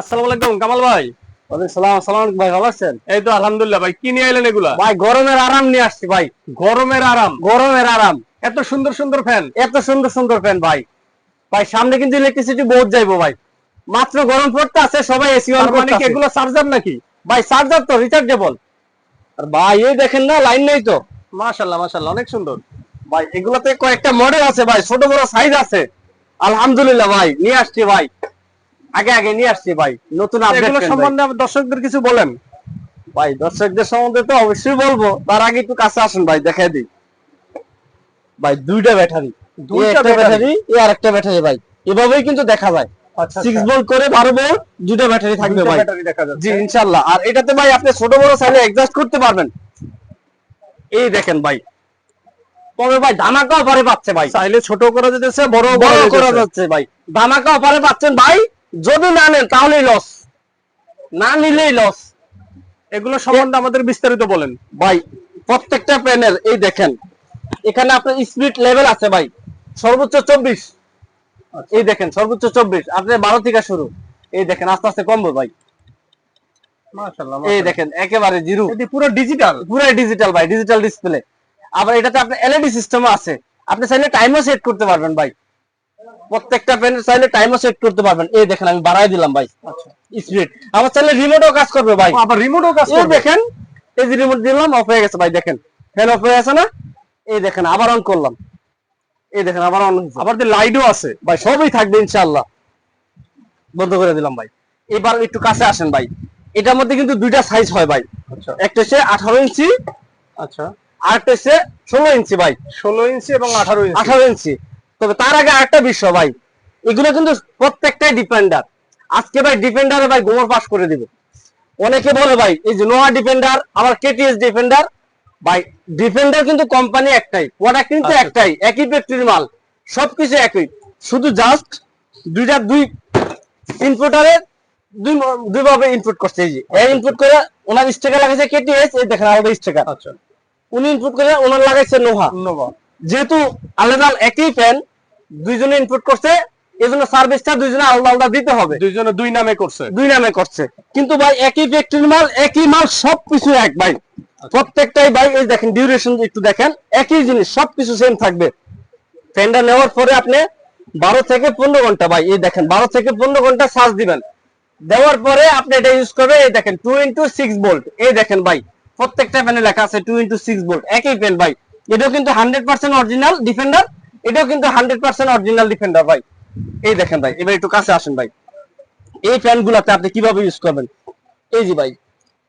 আসসালামু আলাইকুম কামাল ভাই। সালাম আসসালামু আলাইকুম ভাই ভালো আছেন? এই তো আলহামদুলিল্লাহ ভাই কি নিয়ে এলেন এগুলা? ভাই গরমের আরাম নিয়ে আসছি ভাই। গরমের আরাম? গরমের আরাম। এত সুন্দর সুন্দর ফ্যান। এত সুন্দর সুন্দর ফ্যান ভাই। ভাই সামনে কিন্তু ইলেকট্রিসিটি বহুত যাইবো ভাই। মাত্র গরম পড়তে আছে সবাই এসি অন মানে কি এগুলো চার্জার নাকি? ভাই চার্জার তো রিচার্জেবল আর ভাই এই দেখেন না লাইন নেই তো। মাশাআল্লাহ মাশাআল্লাহ অনেক সুন্দর। ভাই এগুলোতে কয়েকটা মডেল আছে ভাই ছোট বড় সাইজ আছে। আলহামদুলিল্লাহ ভাই নিয়ে আসছি ভাই। আগে আগে নিয়ে আসছি ভাই। নতুন আপডেট সম্বন্ধে দর্শকদের কিছু বলেন। ভাই দর্শকদের সম্বন্ধে তো অবশ্যই বলব। তার আগে একটু কাছে আসুন ভাই দেখাই দিই। ভাই দুইটা ব্যাটারি। দুইটা ব্যাটারি? এ আর একটা ব্যাটারি ভাই। এভাবেই কিন্তু দেখা যায়। আচ্ছা সিক্স করে বারো ব্যাটারি থাকবে ভাই। জি ইনশাল্লাহ আর এটাতে ভাই আপনি ছোট বড় চাইলে অ্যাডজাস্ট করতে পারবেন। এই দেখেন ভাই। তবে ভাই ধামাকা অফারে পাচ্ছে ভাই। চাইলে ছোট করা যেতেছে বড় বড় করা করা যাচ্ছে ভাই। ধামাকা অফারে পাচ্ছেন ভাই। যদি না নেন তাহলেই লস না নিলেই লস এগুলো সম্বন্ধে আমাদের বিস্তারিত বলেন। ভাই প্রত্যেকটা প্যানেল এই দেখেন এখানে আপনার স্পিড লেভেল আছে ভাই। সর্বোচ্চ চব্বিশ। এই দেখেন সর্বোচ্চ চব্বিশ। আপনার বারো থেকে শুরু। এই দেখেন আস্তে আস্তে কমবে ভাই। এই দেখেন একেবারে জিরো। পুরো ডিজিটাল পুরো ডিজিটাল ভাই ডিজিটাল ডিসপ্লে আবার এটাতে আপনার এলইডি সিস্টেমও আছে। আপনি চাইলে টাইমও সেট করতে পারবেন ভাই। প্রত্যেকটা প্যানেল চাইলে টাইমও সেট করতে পারবেন। এই দেখেন আমি বাড়াই দিলাম ভাই। আচ্ছা। স্পিড আবার চাইলে রিমোটও কাজ করবে ভাই। আবার রিমোটও কাজ করবে? দেখেন এই যে রিমোট দিলাম অফ হয়ে গেছে ভাই দেখেন। ফ্যান অফ হয়ে গেছে না? এই দেখেন আবার অন করলাম। এই দেখেন আবার অন আবার যে লাইটও আছে। ভাই সবই থাকবে ইনশাআল্লাহ। বন্ধ করে দিলাম ভাই। এবার একটু কাছে আসেন ভাই। এটার মধ্যে কিন্তু দুইটা সাইজ হয় ভাই। আচ্ছা। একটা হচ্ছে আঠারো ইঞ্চি আচ্ছা। আর একটা হচ্ছে ষোলো ইঞ্চি ভাই। ষোলো ইঞ্চি এবং আঠারো ইঞ্চি। আঠারো ইঞ্চি। তবে তার আগে আরেকটা বিষয় ভাই এগুলো কিন্তু প্রত্যেকটাই ডিপেন্ডার আজকে ভাই ডিপেন্ডারে ভাই গোমর পাস করে দিব। অনেকে বলে ভাই এই যে নোয়া ডিপেন্ডার আবার কেটিএস ডিফেন্ডার ভাই ডিফেন্ডার কিন্তু কোম্পানি একটাই প্রোডাক্ট কিন্তু আচ্ছা। একটাই একই ফ্যাক্টরির মাল সবকিছু একই। শুধু জাস্ট দুইটা দুই ইনপুটারে দুই দুই ভাবে ইনপুট করছে। এই যে এর ইনপুট করে ওনার স্টিকার লাগাইছে কেটিএস এই দেখেন আমাদের স্টিকার আচ্ছা। উনি ইনপুট করে ওনার লাগাইছে নোহা ধন্যবাদ যেহেতু আলাদা একই ফ্যান দুইজনে ইনপুট করছে এই জন্য সার্ভিসটা দুইজনে আলাদা আলাদা দিতে হবে। দুইজনে দুই নামে করছে। দুই নামে করছে। কিন্তু ভাই একই ফ্যাক্টরির মাল একই মাল সবকিছু এক ভাই। প্রত্যেকটাই ভাই এই দেখেন ডিউরেশন একটু দেখেন একই জিনিস সবকিছু সেম থাকবে। ফ্যানটা নেওয়ার পরে আপনি বারো থেকে পনেরো ঘণ্টা ভাই এই দেখেন বারো থেকে পনেরো ঘণ্টা চার্জ দিবেন। দেওয়ার পরে আপনি এটা ইউজ করবে এই দেখেন টু ইন্টু সিক্স ভোল্ট এই দেখেন ভাই প্রত্যেকটা ফ্যানে লেখা আছে টু ইন্টু সিক্স ভোল্ট একই ফ্যান ভাই। এটাও কিন্তু হান্ড্রেড পার্সেন্ট অরিজিনাল ডিফেন্ডার এটাও কিন্তু হান্ড্রেড পার্সেন্ট অরিজিনাল ডিফেন্ডার ভাই। এই দেখেন ভাই এবার একটু কাছে আসেন ভাই। এই ফ্যান গুলাতে আপনি কীভাবে ইউজ করবেন? এই যে ভাই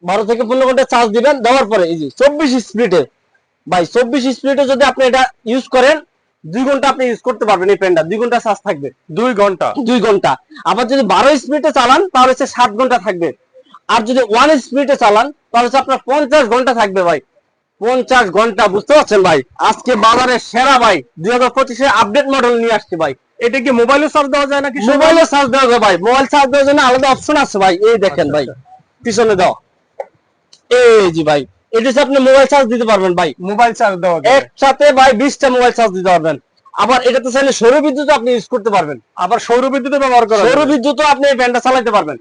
বারো থেকে পনেরো ঘণ্টা চার্জ দিবেন দেওয়ার পরে এই যে চব্বিশ স্পিডে ভাই চব্বিশ স্পিডে যদি আপনি এটা ইউজ করেন দুই ঘণ্টা আপনি ইউজ করতে পারবেন এই ফ্যানটা। দুই ঘণ্টা চার্জ থাকবে। দুই ঘণ্টা? দুই ঘণ্টা। আবার যদি বারো স্পিডে চালান তাহলে হচ্ছে সাত ঘণ্টা থাকবে। আর যদি ওয়ান স্পিডে চালান তাহলে হচ্ছে আপনার পঞ্চাশ ঘণ্টা থাকবে ভাই। পঞ্চাশ ঘণ্টা বুঝতে পারছেন ভাই? আজকে বাজারে সেরা ভাই। দুই হাজার পঁচিশে আপডেট মডেল নিয়ে আসছে ভাই। এটা কি মোবাইলে চার্জ দেওয়া যায় নাকি মোবাইলে চার্জ দেওয়া যাবে ভাই। মোবাইল চার্জ দেওয়ার জন্য আলাদা অপশন আছে ভাই। এই দেখেন আচ্ছা, ভাই। আচ্ছা। পিছনে দাও। এই জি ভাই এটা আপনি মোবাইল চার্জ দিতে পারবেন ভাই। মোবাইল চার্জ দেওয়া একসাথে ভাই বিশটা মোবাইল চার্জ দিতে পারবেন। আবার এটাতে চাইলে সৌর বিদ্যুৎ আপনি ইউজ করতে পারবেন। আবার সৌর বিদ্যুৎ ব্যবহার করা সৌর যাবে। বিদ্যুৎও আপনি এই ফ্যানটা চালাতে পারবেন।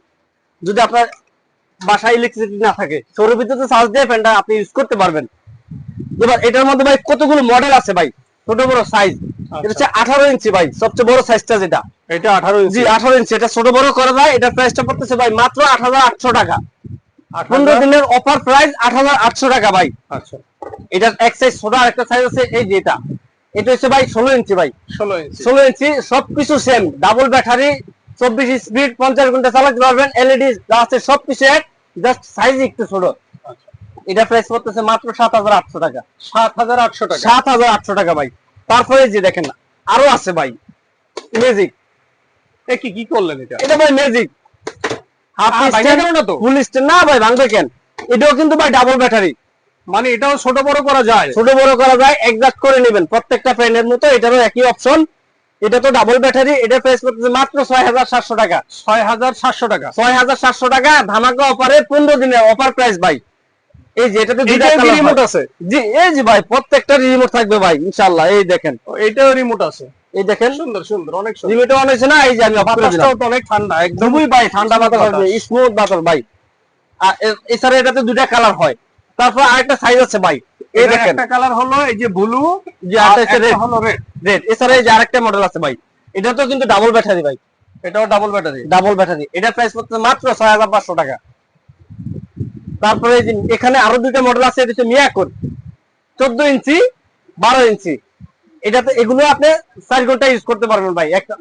যদি আপনার বাসায় ইলেকট্রিসিটি না থাকে সৌর বিদ্যুতে চার্জ দিয়ে ফ্যানটা আপনি ইউজ করতে পারবেন। এবার এটার মধ্যে ভাই কতগুলো মডেল আছে ভাই? ছোট বড় সাইজ এটা হচ্ছে আঠারো ইঞ্চি ভাই সবচেয়ে বড় সাইজটা যেটা। এটা আঠারো ইঞ্চি। আঠারো ইঞ্চি। এটা ছোট বড় করা যায় এটার প্রাইসটা পড়তেছে ভাই মাত্র আট হাজার আটশো টাকা। পনেরো দিনের অফার প্রাইস আট হাজার আটশো টাকা ভাই। আচ্ছা। এটার এক সাইজ ছোট আর একটা সাইজ আছে এই যেটা এটা। এটা হচ্ছে ভাই ষোলো ইঞ্চি ভাই। ষোলো ইঞ্চি। ষোলো ইঞ্চি সবকিছু সেম ডাবল ব্যাটারি চব্বিশ স্পিড পঞ্চাশ ঘণ্টা চালাতে পারবেন। এলইডি আছে সবকিছু এক জাস্ট সাইজ একটু ছোট। এটা প্রাইস করতেছে মাত্র সাত হাজার আটশো টাকা। সাত হাজার আটশো টাকা? সাত হাজার আটশো টাকা ভাই। তারপরে যে দেখেন আরও আছে ভাই। ম্যাজিক এ কি কি করলেন এটা? এটা ভাই ম্যাজিক হাফ আহ, ভাঙে গেল না তো? ফুল না ভাই ভাঙবে কেন? এটাও কিন্তু ভাই ডাবল ব্যাটারি মানে এটাও ছোট বড় করা যায়? ছোট বড় করা যায় করে নেবেন। প্রত্যেকটা ফ্যানের মতো এটারও একই অপশন এটা তো ডাবল ব্যাটারি এটা প্রাইস করতেছে মাত্র ছয় হাজার সাতশো টাকা। ছয় হাজার সাতশো টাকা। ছয় হাজার সাতশো টাকা ধামাকা অফারে পনেরো দিনের অফার প্রাইস ভাই। এই যে এটাতে দুইটা রিমোট আছে? জি এই যে ভাই প্রত্যেকটা রিমোট থাকবে ভাই ইনশাল্লাহ এই দেখেন। ও, এটাও রিমোট আছে? এই দেখেন। সুন্দর সুন্দর অনেক সুন্দর। লিমিটে অন হয়েছে না? এই যে আমি। বাতাসটাও তো অনেক ঠান্ডা একদম খুবই ভাই ঠান্ডা বাতাস। আসবে স্মুথ বাতাস ভাই। আর এছাড়া এটাতে দুটা কালার হয়। তারপর আরেকটা সাইজ আছে ভাই। এই দেখেন। একটা কালার হলো এই যে ব্লু যে আরেকটা হচ্ছে হলো রেড রেড এছাড়া এই যে আরেকটা মডেল আছে ভাই। এটা তো কিন্তু ডাবল ব্যাটারি ভাই। এটাও ডাবল ব্যাটারি ডাবল ব্যাটারি এটা প্রাইস পড়ছে মাত্র ছয় হাজার পাঁচশো টাকা। তারপরে এখানে আরও দুইটা মডেল আছে এটা হচ্ছে মিয়াকোর চোদ্দ ইঞ্চি বারো ইঞ্চি। এটাতে এগুলো আপনি চার ঘণ্টা ইউজ করতে পারবেন ভাই। একটা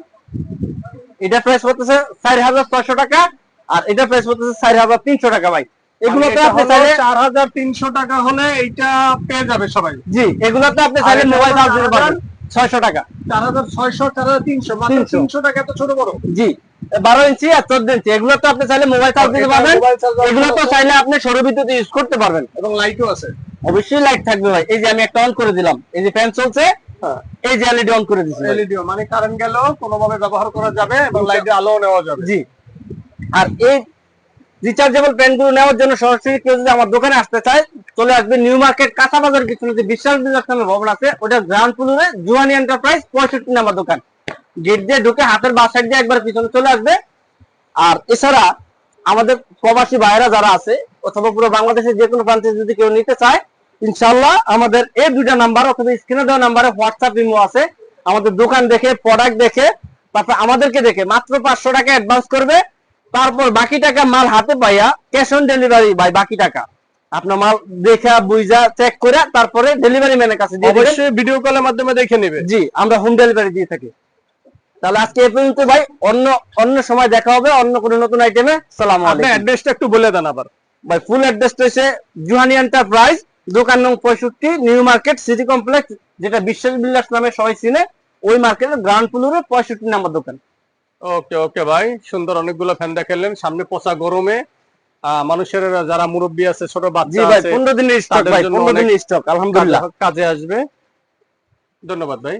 এটা প্রাইস পড়তেছে চার হাজার ছয়শো টাকা আর এটা প্রাইস পড়তেছে চার হাজার তিনশো টাকা ভাই। এগুলোতে আপনি চাইলে চার হাজার তিনশো টাকা হলে এইটা পেয়ে যাবে সবাই। জি এগুলোতে আপনি চাইলে মোবাইল চার্জ দিতে 4000 পারবেন ছয়শো টাকা। চার হাজার ছয়শো চার হাজার তিনশো মাত্র 300 তিনশো টাকা তো ছোট বড়? জি। বারো ইঞ্চি আর চোদ্দ ইঞ্চি। এগুলো তো আপনি চাইলে মোবাইল চার্জ দিতে পারবেন। এগুলো তো চাইলে আপনি সৌর বিদ্যুৎ ইউজ করতে পারবেন। এবং লাইটও আছে। অবশ্যই লাইট থাকবে ভাই। এই যে আমি একটা অন করে দিলাম। এই যে ফ্যান চলছে হ্যাঁ। এই যে এলইডি অন করে দিচ্ছি ভাই। এলইডি মানে কারেন্ট গেলেও কোনোভাবে ব্যবহার করা যাবে এবং লাইটে আলোও নেওয়া যাবে। জি। আর এই রিচার্জেবল প্যানগুলো নেওয়ার জন্য সরাসরি কেউ যদি আমার দোকানে আসতে চায় চলে আসবে নিউ মার্কেট কাঁচা বাজার কিছু বিলাস নামে ভবন আছে। ওটা গ্রাউন্ড ফ্লোরে জুয়ানি এন্টারপ্রাইজ পঁয়ষট্টি নাম্বার দোকান। গেট দিয়ে ঢুকে হাতের বা সাইড দিয়ে একবার পিছনে চলে আসবে। আর এছাড়া আমাদের প্রবাসী ভাইয়েরা যারা আছে অথবা পুরো বাংলাদেশের যে কোনো প্রান্তে যদি কেউ নিতে চায় ইনশাল্লাহ আমাদের এই দুইটা নাম্বার অথবা স্ক্রিনে দেওয়া নাম্বারে হোয়াটসঅ্যাপ ইমো আছে। আমাদের দোকান দেখে প্রোডাক্ট দেখে তারপর আমাদেরকে দেখে। মাত্র পাঁচশো টাকা অ্যাডভান্স করবে। তারপর বাকি টাকা মাল হাতে পাইয়া ক্যাশ অন ডেলিভারি ভাই বাকি টাকা। আপনার মাল দেখা বুঝা চেক করে তারপরে ডেলিভারি ম্যানের কাছে দিয়ে অবশ্যই ভিডিও কলের মাধ্যমে দেখে নেবে। জি আমরা হোম ডেলিভারি দিয়ে থাকি। তাহলে আজকে এ পর্যন্ত ভাই অন্য অন্য সময় দেখা হবে অন্য কোনো নতুন আইটেমে সালাম আপনি আলাইকুম। অ্যাড্রেসটা একটু বলে দেন আবার। ভাই ফুল অ্যাড্রেস হচ্ছে জুহানি এন্টারপ্রাইজ দোকান নং পঁয়ষট্টি নিউ মার্কেট সিটি কমপ্লেক্স যেটা বিশ্বাস বিল্লাস নামে সবাই চিনে। ওই মার্কেটের গ্রাউন্ড ফ্লোরে পঁয়ষট্টি নাম্বার দোকান। ওকে ওকে ভাই সুন্দর অনেকগুলো ফ্যান দেখালেন। সামনে পচা গরমে আহ, মানুষের যারা মুরব্বী আছে ছোট বাচ্চা আছে পনেরো দিনের স্টক ভাই দিনের আলহামদুলিল্লাহ। কাজে আসবে। ধন্যবাদ ভাই।